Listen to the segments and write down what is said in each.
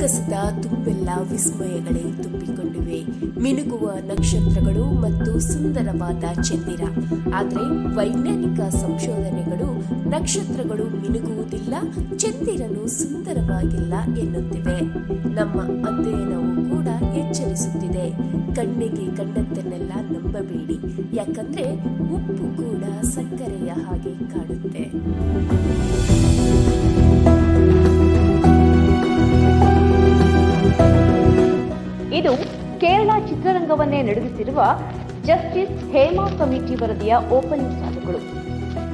ಆಗಸದ ತುಂಬೆಲ್ಲ ವಿಸ್ಮಯಗಳೇ ತುಂಬಿಕೊಂಡಿವೆ. ಮಿನುಗುವ ನಕ್ಷತ್ರಗಳು ಮತ್ತು ಸುಂದರವಾದ ಚಂದಿರ. ಆದರೆ ವೈಜ್ಞಾನಿಕ ಸಂಶೋಧನೆಗಳು ನಕ್ಷತ್ರಗಳು ಮಿನುಗುವುದಿಲ್ಲ, ಚಂದಿರನು ಸುಂದರವಾಗಿಲ್ಲ ಎನ್ನುತ್ತಿವೆ. ನಮ್ಮ ಅಧ್ಯಯನವು ಕೂಡ ಎಚ್ಚರಿಸುತ್ತಿದೆ. ಕಣ್ಣಿಗೆ ಕಂಡದ್ದನ್ನೆಲ್ಲ ನಂಬಬೇಡಿ. ಯಾಕಂದ್ರೆ ಉಪ್ಪು ಕೂಡ ಸಕ್ಕರೆಯ ಹಾಗೆ ಕಾಣುತ್ತೆ. ಕೇರಳ ಚಿತ್ರರಂಗವನ್ನೇ ನಡೆಸುತ್ತಿರುವ ಜಸ್ಟಿಸ್ ಹೇಮಾ ಕಮಿಟಿ ವರದಿಯ ಓಪನಿಂಗ್ ಸಾಲುಗಳು.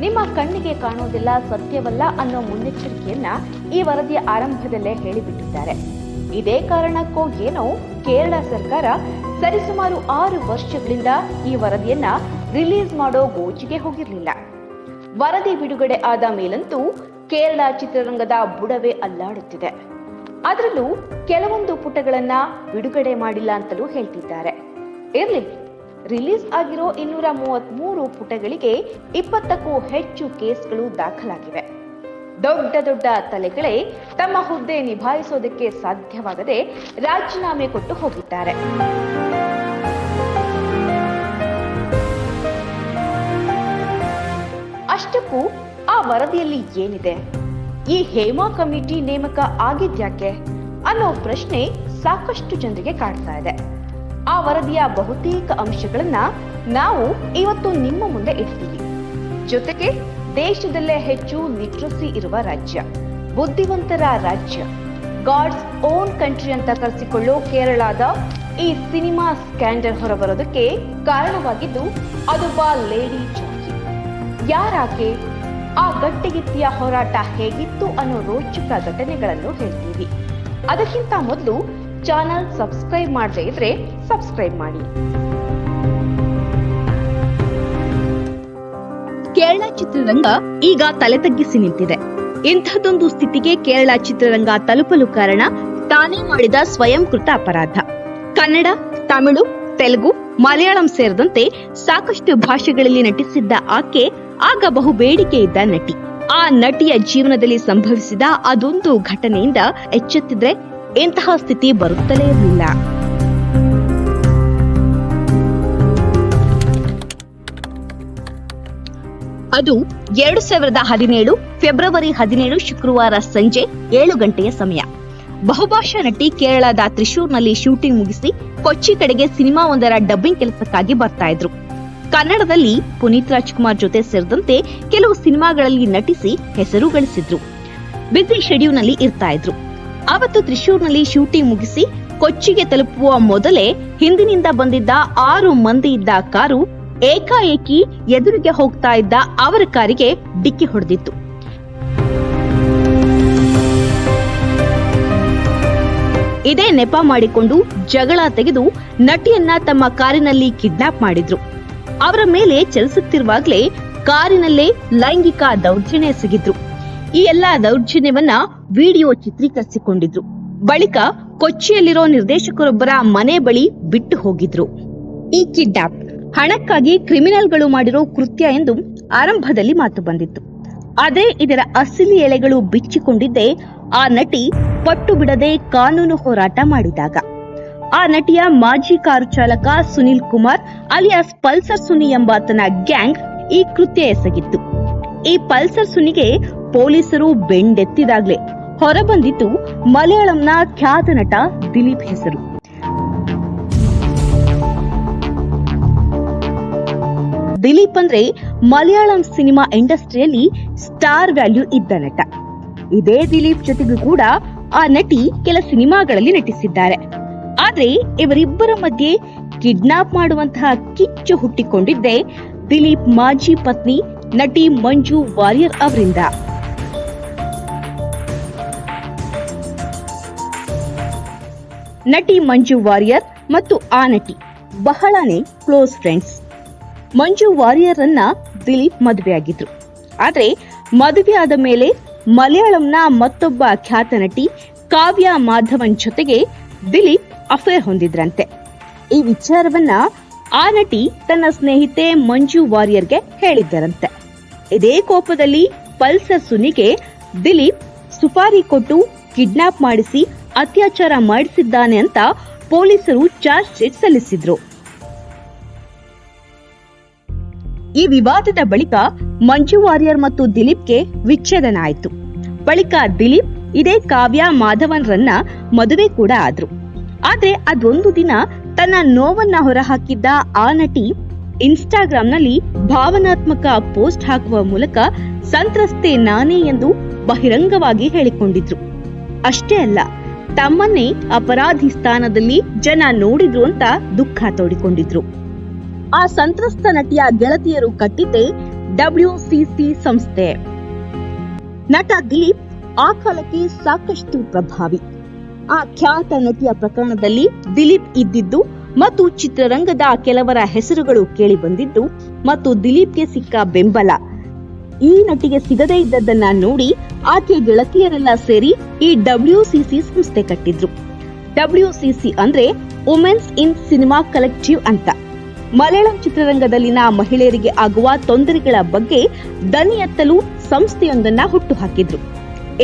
ನಿಮ್ಮ ಕಣ್ಣಿಗೆ ಕಾಣುವುದಿಲ್ಲ, ಸತ್ಯವಲ್ಲ ಅನ್ನೋ ಮುನ್ನೆಚ್ಚರಿಕೆಯನ್ನ ಈ ವರದಿಯ ಆರಂಭದಲ್ಲೇ ಹೇಳಿಬಿಟ್ಟಿದ್ದಾರೆ. ಇದೇ ಕಾರಣಕ್ಕೋ ಏನೋ ಕೇರಳ ಸರ್ಕಾರ ಸರಿಸುಮಾರು ಆರು ವರ್ಷಗಳಿಂದ ಈ ವರದಿಯನ್ನ ರಿಲೀಸ್ ಮಾಡೋ ಗೋಜಿಗೆ ಹೋಗಿರಲಿಲ್ಲ. ವರದಿ ಬಿಡುಗಡೆ ಆದ ಮೇಲಂತೂ ಕೇರಳ ಚಿತ್ರರಂಗದ ಬುಡವೇ ಅಲ್ಲಾಡುತ್ತಿದೆ. ಅದರಲ್ಲೂ ಕೆಲವೊಂದು ಪುಟಗಳನ್ನ ಬಿಡುಗಡೆ ಮಾಡಿಲ್ಲ ಅಂತಲೂ ಹೇಳ್ತಿದ್ದಾರೆ. ಇರ್ಲಿ, ರಿಲೀಸ್ ಆಗಿರೋ ಇನ್ನೂರ ಮೂವತ್ಮೂರು ಪುಟಗಳಿಗೆ ಇಪ್ಪತ್ತಕ್ಕೂ ಹೆಚ್ಚು ಕೇಸ್ಗಳು ದಾಖಲಾಗಿವೆ. ದೊಡ್ಡ ದೊಡ್ಡ ತಲೆಗಳೇ ತಮ್ಮ ಹುದ್ದೆ ನಿಭಾಯಿಸೋದಕ್ಕೆ ಸಾಧ್ಯವಾಗದೆ ರಾಜೀನಾಮೆ ಕೊಟ್ಟು ಹೋಗಿದ್ದಾರೆ. ಅಷ್ಟಕ್ಕೂ ಆ ವರದಿಯಲ್ಲಿ ಏನಿದೆ? ಈ ಹೇಮಾ ಕಮಿಟಿ ನೇಮಕ ಆಗಿದ್ಯಾಕೆ ಅನ್ನೋ ಪ್ರಶ್ನೆ ಸಾಕಷ್ಟು ಜನರಿಗೆ ಕಾಡ್ತಾ ಇದೆ. ಆ ವರದಿಯ ಬಹುತೇಕ ಅಂಶಗಳನ್ನ ನಾವು ಇವತ್ತು ನಿಮ್ಮ ಮುಂದೆ ಇಡ್ತೀವಿ. ಜೊತೆಗೆ ದೇಶದಲ್ಲೇ ಹೆಚ್ಚು ಲಿಟ್ರಸಿ ಇರುವ ರಾಜ್ಯ, ಬುದ್ಧಿವಂತರ ರಾಜ್ಯ ಗಾಡ್ಸ್ ಓನ್ ಕಂಟ್ರಿ ಅಂತ ಕರೆಸಿಕೊಳ್ಳೋ ಕೇರಳದ ಈ ಸಿನಿಮಾ ಸ್ಕ್ಯಾಂಡಲ್ ಹೊರಬರೋದಕ್ಕೆ ಕಾರಣವಾಗಿದ್ದು ಅದೊಬ್ಬ ಲೇಡಿ ಜಾಕಿ. ಯಾರಾಕೆ? ಆ ಗಟ್ಟಿಗಿತ್ತಿಯ ಹೋರಾಟ ಹೇಗಿತ್ತು ಅನ್ನೋ ರೋಚಕ ಘಟನೆಗಳನ್ನು ಹೇಳ್ತೀವಿ. ಅದಕ್ಕಿಂತ ಮೊದಲು ಚಾನಲ್ ಸಬ್ಸ್ಕ್ರೈಬ್ ಮಾಡದೇ ಇದ್ರೆ ಸಬ್ಸ್ಕ್ರೈಬ್ ಮಾಡಿ. ಕೇರಳ ಚಿತ್ರರಂಗ ಈಗ ತಲೆ ತಗ್ಗಿಸಿ ನಿಂತಿದೆ. ಇಂಥದ್ದೊಂದು ಸ್ಥಿತಿಗೆ ಕೇರಳ ಚಿತ್ರರಂಗ ತಲುಪಲು ಕಾರಣ ತಾನೇ ಮಾಡಿದ ಸ್ವಯಂಕೃತ ಅಪರಾಧ. ಕನ್ನಡ, ತಮಿಳು, ತೆಲುಗು, ಮಲಯಾಳಂ ಸೇರಿದಂತೆ ಸಾಕಷ್ಟು ಭಾಷೆಗಳಲ್ಲಿ ನಟಿಸಿದ್ದ ಆಕೆ ಆಗ ಬಹು ಬೇಡಿಕೆ ಇದ್ದ ನಟಿ. ಆ ನಟಿಯ ಜೀವನದಲ್ಲಿ ಸಂಭವಿಸಿದ ಅದೊಂದು ಘಟನೆಯಿಂದ ಎಚ್ಚೆತ್ತಿದ್ರೆ ಇಂತಹ ಸ್ಥಿತಿ ಬರುತ್ತಲೇ ಇರಲಿಲ್ಲ. ಅದು ಎರಡು ಸಾವಿರದ ಹದಿನೇಳು ಫೆಬ್ರವರಿ ಹದಿನೇಳು ಶುಕ್ರವಾರ ಸಂಜೆ ಏಳು ಗಂಟೆಯ ಸಮಯ. ಬಹುಭಾಷಾ ನಟಿ ಕೇರಳದ ತ್ರಿಶೂರ್ನಲ್ಲಿ ಶೂಟಿಂಗ್ ಮುಗಿಸಿ ಕೊಚ್ಚಿ ಕಡೆಗೆ ಸಿನಿಮಾವೊಂದರ ಡಬ್ಬಿಂಗ್ ಕೆಲಸಕ್ಕಾಗಿ ಬರ್ತಾ ಇದ್ರು. ಕನ್ನಡದಲ್ಲಿ ಪುನೀತ್ ರಾಜ್ಕುಮಾರ್ ಜೊತೆ ಸೇರಿದಂತೆ ಕೆಲವು ಸಿನಿಮಾಗಳಲ್ಲಿ ನಟಿಸಿ ಹೆಸರು ಗಳಿಸಿದ್ರು. ಬ್ಯುಸಿ ಶೆಡ್ಯೂಲ್ನಲ್ಲಿ ಇರ್ತಾ ಇದ್ರು. ಅವತ್ತು ತ್ರಿಶೂರ್ನಲ್ಲಿ ಶೂಟಿಂಗ್ ಮುಗಿಸಿ ಕೊಚ್ಚಿಗೆ ತಲುಪುವ ಮೊದಲೇ ಹಿಂದಿನಿಂದ ಬಂದಿದ್ದ ಆರು ಮಂದಿ ಇದ್ದ ಕಾರು ಏಕಾಏಕಿ ಎದುರಿಗೆ ಹೋಗ್ತಾ ಇದ್ದ ಅವರ ಕಾರಿಗೆ ಡಿಕ್ಕಿ ಹೊಡೆದಿತ್ತು. ಇದೇ ನೆಪ ಮಾಡಿಕೊಂಡು ಜಗಳ ತೆಗೆದು ನಟಿಯನ್ನ ತಮ್ಮ ಕಾರಿನಲ್ಲಿ ಕಿಡ್ನಾಪ್ ಮಾಡಿದ್ರು. ಅವರ ಮೇಲೆ ಚಲಿಸುತ್ತಿರುವಾಗಲೇ ಕಾರಿನಲ್ಲೇ ಲೈಂಗಿಕ ದೌರ್ಜನ್ಯ ಎಸಗಿದ್ರು ಈ ಎಲ್ಲಾ ದೌರ್ಜನ್ಯವನ್ನ ವಿಡಿಯೋ ಚಿತ್ರೀಕರಿಸಿಕೊಂಡಿದ್ರು. ಬಳಿಕ ಕೊಚ್ಚಿಯಲ್ಲಿರೋ ನಿರ್ದೇಶಕರೊಬ್ಬರ ಮನೆ ಬಳಿ ಬಿಟ್ಟು ಹೋಗಿದ್ರು. ಈ ಕಿಡ್ನಾಪ್ ಹಣಕ್ಕಾಗಿ ಕ್ರಿಮಿನಲ್ಗಳು ಮಾಡಿರೋ ಕೃತ್ಯ ಎಂದು ಆರಂಭದಲ್ಲಿ ಮಾತು ಬಂದಿತ್ತು. ಆದ್ರೆ ಇದರ ಅಸಲಿ ಎಳೆಗಳು ಬಿಚ್ಚಿಕೊಂಡಿದ್ದೇ ಆ ನಟಿ ಪಟ್ಟು ಬಿಡದೆ ಕಾನೂನು ಹೋರಾಟ ಮಾಡಿದಾಗ. ಆ ನಟಿಯ ಮಾಜಿ ಕಾರು ಚಾಲಕ ಸುನಿಲ್ ಕುಮಾರ್ ಅಲಿಯಾಸ್ ಪಲ್ಸರ್ ಸುನಿ ಎಂಬಾತನ ಗ್ಯಾಂಗ್ ಈ ಕೃತ್ಯ ಎಸಗಿತ್ತು. ಈ ಪಲ್ಸರ್ ಸುನಿಗೆ ಪೊಲೀಸರು ಬೆಂಡೆತ್ತಿದಾಗ್ಲೆ ಹೊರಬಂದಿತು ಮಲಯಾಳಂನ ಖ್ಯಾತ ನಟ ದಿಲೀಪ್ ಹೆಸರು. ದಿಲೀಪ್ ಅಂದ್ರೆ ಮಲಯಾಳಂ ಸಿನಿಮಾ ಇಂಡಸ್ಟ್ರಿಯಲ್ಲಿ ಸ್ಟಾರ್ ವ್ಯಾಲ್ಯೂ ಇದ್ದ ನಟ. ಇದೇ ದಿಲೀಪ್ ಜೊತೆಗೂ ಕೂಡ ಆ ನಟಿ ಕೆಲ ಸಿನಿಮಾಗಳಲ್ಲಿ ನಟಿಸಿದ್ದಾರೆ. ಆದ್ರೆ ಇವರಿಬ್ಬರ ಮಧ್ಯೆ ಕಿಡ್ನಾಪ್ ಮಾಡುವಂತಹ ಕಿಚ್ಚು ಹುಟ್ಟಿಕೊಂಡಿದ್ದೆ ದಿಲೀಪ್ ಮಾಜಿ ಪತ್ನಿ ನಟಿ ಮಂಜು ವಾರಿಯರ್ ಅವರಿಂದ. ನಟಿ ಮಂಜು ವಾರಿಯರ್ ಮತ್ತು ಆ ನಟಿ ಬಹಳನೇ ಕ್ಲೋಸ್ ಫ್ರೆಂಡ್ಸ್. ಮಂಜು ವಾರಿಯರ್ ಅನ್ನ ದಿಲೀಪ್ ಮದುವೆಯಾಗಿದ್ರು. ಆದ್ರೆ ಮದುವೆ ಆದ ಮೇಲೆ ಮಲಯಾಳಂನ ಮತ್ತೊಬ್ಬ ಖ್ಯಾತ ನಟಿ ಕಾವ್ಯ ಮಾಧವನ್ ಜೊತೆಗೆ ದಿಲೀಪ್ ಅಫೇರ್ ಹೊಂದಿದ್ರಂತೆ. ಈ ವಿಚಾರವನ್ನ ಆ ನಟಿ ತನ್ನ ಸ್ನೇಹಿತೆ ಮಂಜು ವಾರಿಯರ್ಗೆ ಹೇಳಿದ್ದರಂತೆ. ಇದೇ ಕೋಪದಲ್ಲಿ ಪಲ್ಸರ್ ಸುನಿಗೆ ದಿಲೀಪ್ ಸುಪಾರಿ ಕೊಟ್ಟು ಕಿಡ್ನಾಪ್ ಮಾಡಿಸಿ ಅತ್ಯಾಚಾರ ಮಾಡಿಸಿದ್ದಾನೆ ಅಂತ ಪೊಲೀಸರು ಚಾರ್ಜ್ ಶೀಟ್ ಸಲ್ಲಿಸಿದ್ರು. ಈ ವಿವಾದದ ಬಳಿಕ ಮಂಜು ವಾರಿಯರ್ ಮತ್ತು ದಿಲೀಪ್ಗೆ ವಿಚ್ಛೇದನ ಆಯಿತು. ಬಳಿಕ ದಿಲೀಪ್, ಇದೇ ಕಾವ್ಯ ಮಾಧವನ್ರನ್ನ ಮದುವೆ ಕೂಡ ಆದ್ರು. ಆದ್ರೆ ಅದೊಂದು ದಿನ ತನ್ನ ನೋವನ್ನ ಹೊರಹಾಕಿದ್ದ ಆ ನಟಿ ಇನ್ಸ್ಟಾಗ್ರಾಂನಲ್ಲಿ ಭಾವನಾತ್ಮಕ ಪೋಸ್ಟ್ ಹಾಕುವ ಮೂಲಕ ಸಂತ್ರಸ್ತೆ ನಾನೇ ಎಂದು ಬಹಿರಂಗವಾಗಿ ಹೇಳಿಕೊಂಡಿದ್ರು. ಅಷ್ಟೇ ಅಲ್ಲ, ತಮ್ಮನ್ನೇ ಅಪರಾಧಿ ಸ್ಥಾನದಲ್ಲಿ ಜನ ನೋಡಿದ್ರು ಅಂತ ದುಃಖ ತೋಡಿಕೊಂಡಿದ್ರು. ಆ ಸಂತ್ರಸ್ತ ನಟಿಯ ಗೆಳತಿಯರು ಕಟ್ಟಿದ್ದೆ ಡಬ್ಲ್ಯೂಸಿಸಿ ಸಂಸ್ಥೆ. ನಟ ದಿಲೀಪ್ ಆ ಕಾಲಕ್ಕೆ ಸಾಕಷ್ಟು ಪ್ರಭಾವಿ. ಆ ಖ್ಯಾತ ನಟಿಯ ಪ್ರಕರಣದಲ್ಲಿ ದಿಲೀಪ್ ಇದ್ದಿದ್ದು ಮತ್ತು ಚಿತ್ರರಂಗದ ಕೆಲವರ ಹೆಸರುಗಳು ಕೇಳಿ ಬಂದಿದ್ದು ಮತ್ತು ದಿಲೀಪ್ಗೆ ಸಿಕ್ಕ ಬೆಂಬಲ. ಈ ನಟಿಗೆ ಸಿಗದೇ ಇದ್ದದ್ದನ್ನ ನೋಡಿ ಆಕೆ ಗೆಳತಿಯರೆಲ್ಲ ಸೇರಿ ಈ ಡಬ್ಲ್ಯೂಸಿಸಿ ಸಂಸ್ಥೆ ಕಟ್ಟಿದ್ರು. ಡಬ್ಲ್ಯೂಸಿಸಿ ಅಂದ್ರೆ ವುಮೆನ್ಸ್ ಇನ್ ಸಿನಿಮಾ ಕಲೆಕ್ಟಿವ್ ಅಂತ. ಮಲಯಾಳಂ ಚಿತ್ರರಂಗದಲ್ಲಿನ ಮಹಿಳೆಯರಿಗೆ ಆಗುವ ತೊಂದರೆಗಳ ಬಗ್ಗೆ ದನಿ ಎತ್ತಲು ಸಂಸ್ಥೆಯೊಂದನ್ನ ಹುಟ್ಟುಹಾಕಿದ್ರು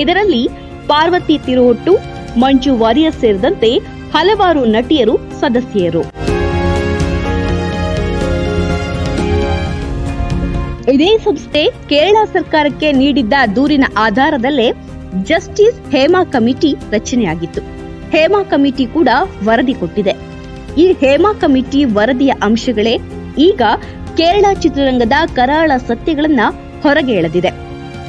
ಇದರಲ್ಲಿ ಪಾರ್ವತಿ ತಿರುಹೊಟ್ಟು ಮಂಜು ವಾರಿಯರ್ ಸೇರಿದಂತೆ ಹಲವಾರು ನಟಿಯರು ಸದಸ್ಯರು ಇದೇ ಸಂಸ್ಥೆ ಕೇರಳ ಸರ್ಕಾರಕ್ಕೆ ನೀಡಿದ್ದ ದೂರಿನ ಆಧಾರದಲ್ಲೇ ಜಸ್ಟಿಸ್ ಹೇಮಾ ಕಮಿಟಿ ರಚನೆಯಾಗಿತ್ತು. ಹೇಮಾ ಕಮಿಟಿ ಕೂಡ ವರದಿ ಕೊಟ್ಟಿದೆ. ಈ ಹೇಮಾ ಕಮಿಟಿ ವರದಿಯ ಅಂಶಗಳೇ ಈಗ ಕೇರಳ ಚಿತ್ರರಂಗದ ಕರಾಳ ಸತ್ಯಗಳನ್ನ ಹೊರಗೆ ಎಳೆದಿದೆ.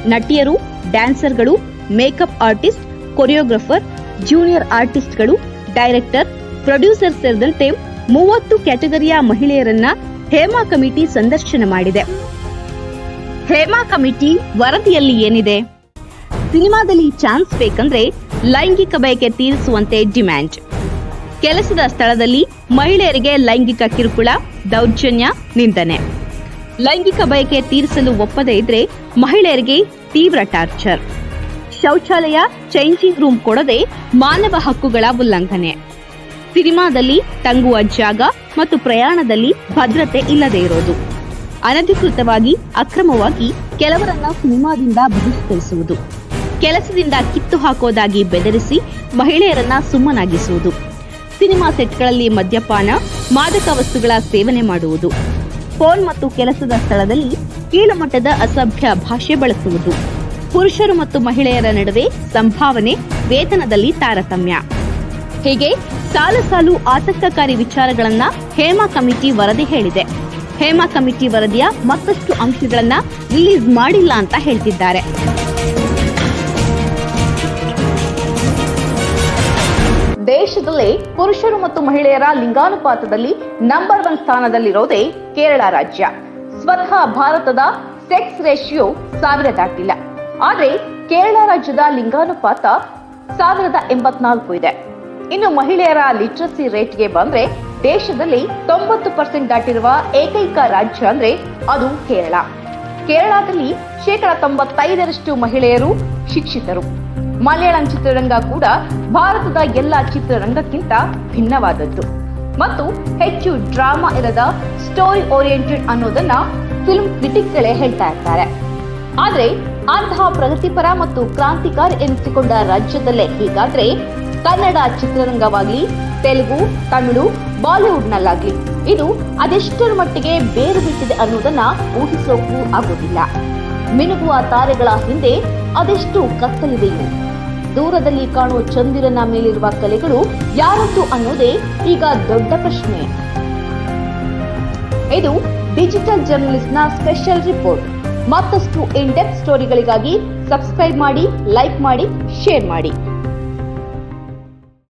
ನಟಿಯರು, ಡ್ಯಾನ್ಸರ್ಗಳು, ಮೇಕಪ್ ಆರ್ಟಿಸ್ಟ್, ಕೊರಿಯೋಗ್ರಫರ್ ಜೂನಿಯರ್ ಆರ್ಟಿಸ್ಟ್ಗಳು, ಡೈರೆಕ್ಟರ್, ಪ್ರೊಡ್ಯೂಸರ್ ಸೇರಿದಂತೆ ಮೂವತ್ತು ಕ್ಯಾಟಗರಿಯ ಮಹಿಳೆಯರನ್ನ ಹೇಮಾ ಕಮಿಟಿ ಸಂದರ್ಶನ ಮಾಡಿದೆ. ಹೇಮಾ ಕಮಿಟಿ ವರದಿಯಲ್ಲಿ ಏನಿದೆ? ಸಿನಿಮಾದಲ್ಲಿ ಚಾನ್ಸ್ ಬೇಕಂದ್ರೆ ಲೈಂಗಿಕ ಬಯಕೆ ತೀರಿಸುವಂತೆ ಡಿಮ್ಯಾಂಡ್. ಕೆಲಸದ ಸ್ಥಳದಲ್ಲಿ ಮಹಿಳೆಯರಿಗೆ ಲೈಂಗಿಕ ಕಿರುಕುಳ, ದೌರ್ಜನ್ಯ, ನಿಂದನೆ. ಲೈಂಗಿಕ ಬಯಕೆ ತೀರಿಸಲು ಒಪ್ಪದೇ ಇದ್ರೆ ಮಹಿಳೆಯರಿಗೆ ತೀವ್ರ ಟಾರ್ಚರ್. ಶೌಚಾಲಯ ಚೇಂಜಿಂಗ್ ರೂಮ್ ಕೊಡದೆ ಮಾನವ ಹಕ್ಕುಗಳ ಉಲ್ಲಂಘನೆ. ಸಿನಿಮಾದಲ್ಲಿ ತಂಗುವ ಜಾಗ ಮತ್ತು ಪ್ರಯಾಣದಲ್ಲಿ ಭದ್ರತೆ ಇಲ್ಲದೆ ಇರೋದು. ಅನಧಿಕೃತವಾಗಿ, ಅಕ್ರಮವಾಗಿ ಕೆಲವರನ್ನ ಸಿನಿಮಾದಿಂದ ಬಹಿಷ್ಕರಿಸುವುದು. ಕೆಲಸದಿಂದ ಕಿತ್ತು ಹಾಕೋದಾಗಿ ಬೆದರಿಸಿ ಮಹಿಳೆಯರನ್ನ ಸುಮ್ಮನಾಗಿಸುವುದು. ಸಿನಿಮಾ ಸೆಟ್ಗಳಲ್ಲಿ ಮದ್ಯಪಾನ, ಮಾದಕ ವಸ್ತುಗಳ ಸೇವನೆ ಮಾಡುವುದು. ಫೋನ್ ಮತ್ತು ಕೆಲಸದ ಸ್ಥಳದಲ್ಲಿ ಕೀಳುಮಟ್ಟದ ಅಸಭ್ಯ ಭಾಷೆ ಬಳಸುವುದು. ಪುರುಷರು ಮತ್ತು ಮಹಿಳೆಯರ ನಡುವೆ ಸಂಭಾವನೆ, ವೇತನದಲ್ಲಿ ತಾರತಮ್ಯ. ಹೀಗೆ ಸಾಲು ಸಾಲು ಆತಂಕಕಾರಿ ವಿಚಾರಗಳನ್ನ ಹೇಮಾ ಕಮಿಟಿ ವರದಿ ಹೇಳಿದೆ. ಹೇಮಾ ಕಮಿಟಿ ವರದಿಯ ಮತ್ತಷ್ಟು ಅಂಶಗಳನ್ನ ರಿಲೀಸ್ ಮಾಡಿಲ್ಲ ಅಂತ ಹೇಳ್ತಿದ್ದಾರೆ. ದೇಶದಲ್ಲೇ ಪುರುಷರು ಮತ್ತು ಮಹಿಳೆಯರ ಲಿಂಗಾನುಪಾತದಲ್ಲಿ ನಂಬರ್ ಒನ್ ಸ್ಥಾನದಲ್ಲಿರೋದೇ ಕೇರಳ ರಾಜ್ಯ. ಸ್ವತಃ ಭಾರತದ ಸೆಕ್ಸ್ ರೇಷಿಯೋ ಸಾವಿರ ದಾಟಿಲ್ಲ ಆದ್ರೆ ಕೇರಳ ರಾಜ್ಯದ ಲಿಂಗಾನುಪಾತ ಸಾವಿರದ ಎಂಬತ್ನಾಲ್ಕು ಇದೆ. ಇನ್ನು ಮಹಿಳೆಯರ ಲಿಟ್ರಸಿ ರೇಟ್ಗೆ ಬಂದ್ರೆ ದೇಶದಲ್ಲಿ ತೊಂಬತ್ತು ಪರ್ಸೆಂಟ್ ದಾಟಿರುವ ಏಕೈಕ ರಾಜ್ಯ ಅಂದ್ರೆ ಅದು ಕೇರಳ. ಕೇರಳದಲ್ಲಿ ಶೇಕಡ ತೊಂಬತ್ತೈದರಷ್ಟು ಮಹಿಳೆಯರು ಶಿಕ್ಷಿತರು. ಮಲಯಾಳಂ ಚಿತ್ರರಂಗ ಕೂಡ ಭಾರತದ ಎಲ್ಲ ಚಿತ್ರರಂಗಕ್ಕಿಂತ ಭಿನ್ನವಾದದ್ದು. ಮತ್ತು ಹೆಚ್ಚು ಡ್ರಾಮಾ ಇರದ ಸ್ಟೋರಿ ಓರಿಯೆಂಟೆಡ್ ಅನ್ನೋದನ್ನ ಫಿಲ್ಮ್ ಕ್ರಿಟಿಕ್ಗಳೇ ಹೇಳ್ತಾ ಇರ್ತಾರೆ. ಆದ್ರೆ ಅಂತಹ ಪ್ರಗತಿಪರ ಮತ್ತು ಕ್ರಾಂತಿಕಾರಿ ಎನಿಸಿಕೊಂಡ ರಾಜ್ಯದಲ್ಲೇ ಹೀಗಾದ್ರೆ ಕನ್ನಡ ಚಿತ್ರರಂಗವಾಗ್ಲಿ, ತೆಲುಗು, ತಮಿಳು, ಬಾಲಿವುಡ್ನಲ್ಲಾಗ್ಲಿ ಇದು ಅದೆಷ್ಟರ ಮಟ್ಟಿಗೆ ಬೇರು ಬಿಟ್ಟಿದೆ ಅನ್ನೋದನ್ನ ಊಹಿಸೋಕ್ಕೂ ಆಗೋದಿಲ್ಲ. ಮಿನುಗುವ ತಾರೆಗಳ ಹಿಂದೆ ಅದೆಷ್ಟು ಕತ್ತಲಿದೆಯೋ. ದೂರದಲ್ಲಿ ಕಾಣುವ ಚಂದಿರನ ಮೇಲಿರುವ ಕಲೆಗಳು ಯಾರದ್ದು ಅನ್ನೋದೇ ಈಗ ದೊಡ್ಡ ಪ್ರಶ್ನೆ. ಇದು ಡಿಜಿಟಲ್ ಜರ್ನಲಿಸ್ಟ್ನ ಸ್ಪೆಷಲ್ ರಿಪೋರ್ಟ್. ಮತ್ತಷ್ಟು ಇನ್ ಡೆಪ್ ಸ್ಟೋರಿಗಳಿಗಾಗಿ ಸಬ್ಸ್ಕ್ರೈಬ್ ಮಾಡಿ ಲೈಕ್ ಮಾಡಿ ಶೇರ್ ಮಾಡಿ.